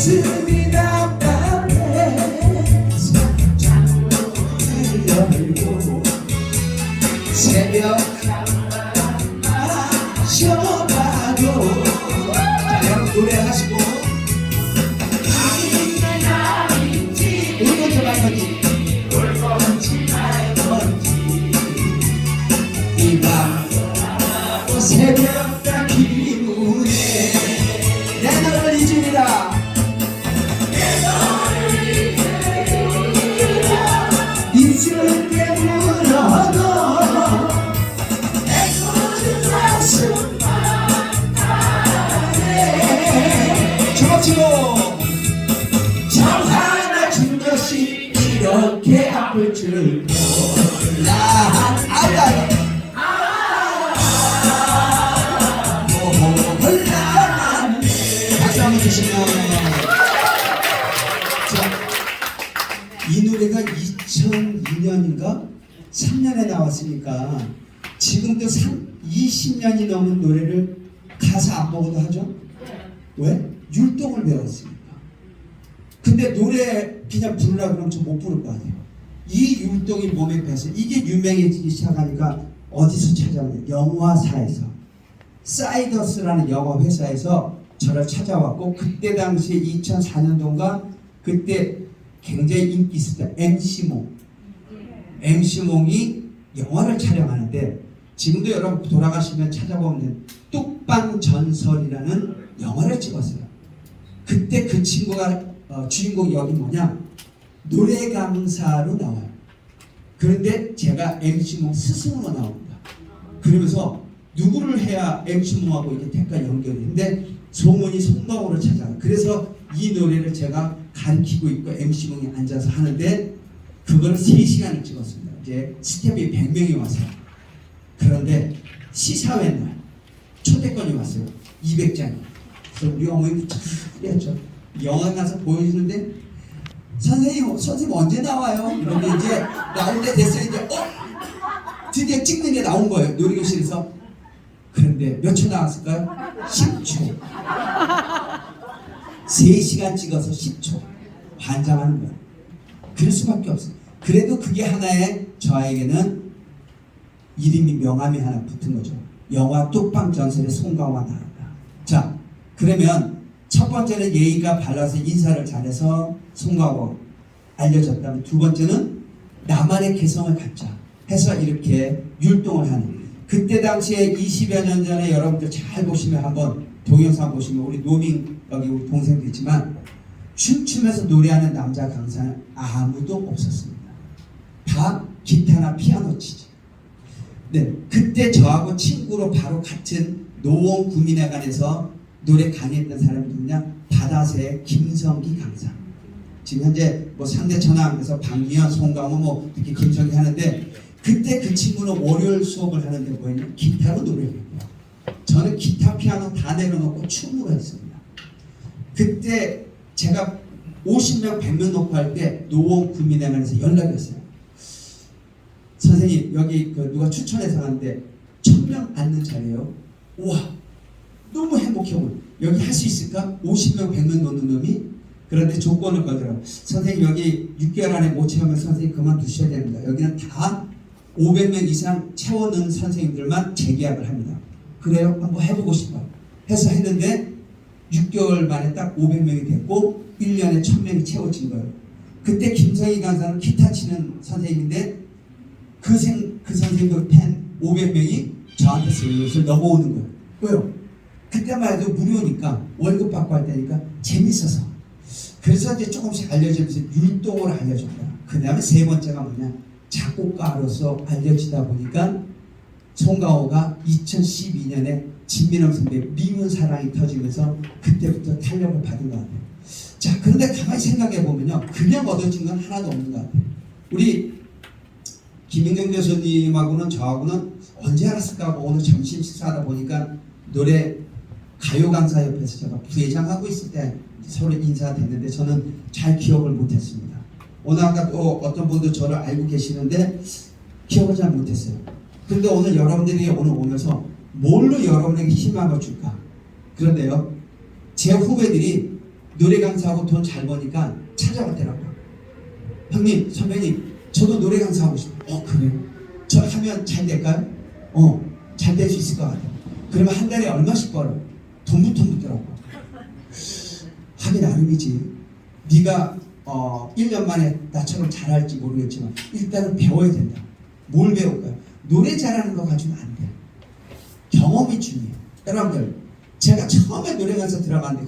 가슴이 답답해 창문을 열고 새벽 한밤 안에 주먹치고 저 하나 준 것이 이렇게 아플 줄 몰라 박수 한번 주시면 이 노래가 2002년인가 3년에 나왔으니까 지금도 20년이 넘은 노래를 가사 안 보고도 하죠? 왜? 율동을 배웠으니까. 근데 노래 그냥 부르라 그러면 저못 부를 거 아니에요. 이 율동이 몸에 배서 이게 유명해지기 시작하니까 어디서 찾아오냐? 영화사에서 사이더스라는 영화 회사에서 저를 찾아왔고 그때 당시에 2004년도인가 그때 굉장히 인기 있었던 MC몽 MC몽이 영화를 촬영하는데 지금도 여러분 돌아가시면 찾아보면 뚝방 전설이라는 영화를 찍었어요. 그때 그 친구가 어, 주인공 역이 뭐냐 노래 강사로 나와요. 그런데 제가 MC몽 스승으로 나옵니다. 그러면서 누구를 해야 MC몽하고 이게 대가 연결이 근데 소문이 송강호를 찾아요. 그래서 이 노래를 제가 가르치고 있고 MC몽이 앉아서 하는데 그걸 3시간을 찍었습니다. 이제 스텝이 100명이 왔어요. 그런데 시사회 날 초대권이 왔어요. 200장이. 그래서 우리 어머니 참 그랬죠. 영화 가서 보여주는데 선생님, 선생님 언제 나와요? 이런데 이제 나올 때 됐어요. 이제 어? 드디어 찍는 게 나온 거예요. 놀이교실에서. 그런데 몇 초 나왔을까요? 10초. 3시간 찍어서 10초. 환장하는 거예요. 그럴 수밖에 없어요. 그래도 그게 하나의 저에게는 이름이 명함이 하나 붙은 거죠. 영화 뚝방 전설의 송강호가 나온다. 자, 그러면 첫 번째는 예의가 발라서 인사를 잘해서 송강호 알려졌다면 두 번째는 나만의 개성을 갖자 해서 이렇게 율동을 하는 그때 당시에 20여 년 전에 여러분들 잘 보시면 한번 동영상 보시면 우리 노민 여기 우리 동생도 있지만 춤추면서 노래하는 남자 강사는 아무도 없었습니다. 다 기타나 피아노 치지. 네, 그때 저하고 친구로 바로 같은 노원 구민회관에서 노래 강의했던 사람이 누구냐? 바다새 김성기 강사. 지금 현재 뭐 상대천왕에서 박미연, 송강호 뭐 이렇게 김성기 하는데 그때 그 친구는 월요일 수업을 하는데 뭐였냐? 기타로 노래를 했고요. 저는 기타, 피아노 다 내려놓고 춤으로 했습니다. 그때 제가 50명, 100명 놓고 할 때 노원 구민회관에서 연락이 왔어요. 선생님 여기 그 누가 추천해서 하는데 천명 앉는 자리예요. 우와 너무 오늘 여기 할 수 있을까? 50명 100명 놓는 놈이 그런데 조건을 걸더라고 선생님 여기 6개월 안에 못 채우면 선생님 그만두셔야 됩니다. 여기는 다 500명 이상 채워넣은 선생님들만 재계약을 합니다. 그래요? 한번 해보고 싶어 해서 했는데 6개월 만에 딱 500명이 됐고 1년에 1000명이 채워진 거예요. 그때 김성희 강사는 기타 치는 선생님인데 그, 생, 그 선생님 팬 500명이 저한테 슬슬 넘어오는 거예요. 왜요? 그때만 해도 무료니까 월급 받고 할 때니까 재밌어서. 그래서 이제 조금씩 알려지면서 율동을 알려줬다. 그 다음에 세 번째가 뭐냐? 작곡가로서 알려지다 보니까 송가호가 2012년에 진민영 선배 미운 사랑이 터지면서 그때부터 탄력을 받은 것 같아요. 자, 그런데 가만히 생각해 보면요. 그냥 얻어진 건 하나도 없는 것 같아요. 우리 김인경 교수님하고는 저하고는 언제 알았을까 하고 오늘 점심 식사하다 보니까 노래 가요 강사 옆에서 제가 부회장하고 있을 때 서로 인사됐는데 저는 잘 기억을 못했습니다. 오늘 아까 또 어떤 분도 저를 알고 계시는데 기억을 잘 못했어요. 그런데 오늘 여러분들이 오늘 오면서 뭘로 여러분에게 희망을 줄까? 그런데요, 제 후배들이 노래 강사하고 돈 잘 버니까 찾아왔더라고요. 형님, 선배님, 저도 노래 강사 하고 싶어요. 어, 그래요? 저 하면 잘 될까요? 어, 잘 될 수 있을 것 같아요. 그러면 한 달에 얼마씩 벌어? 돈부터 묻더라고. 하기 나름이지. 네가 어, 1년 만에 나처럼 잘할지 모르겠지만 일단은 배워야 된다. 뭘 배울까요? 노래 잘하는 거 가지고는 안 돼. 경험이 중요해요. 여러분들, 제가 처음에 노래 강사 들어갔는데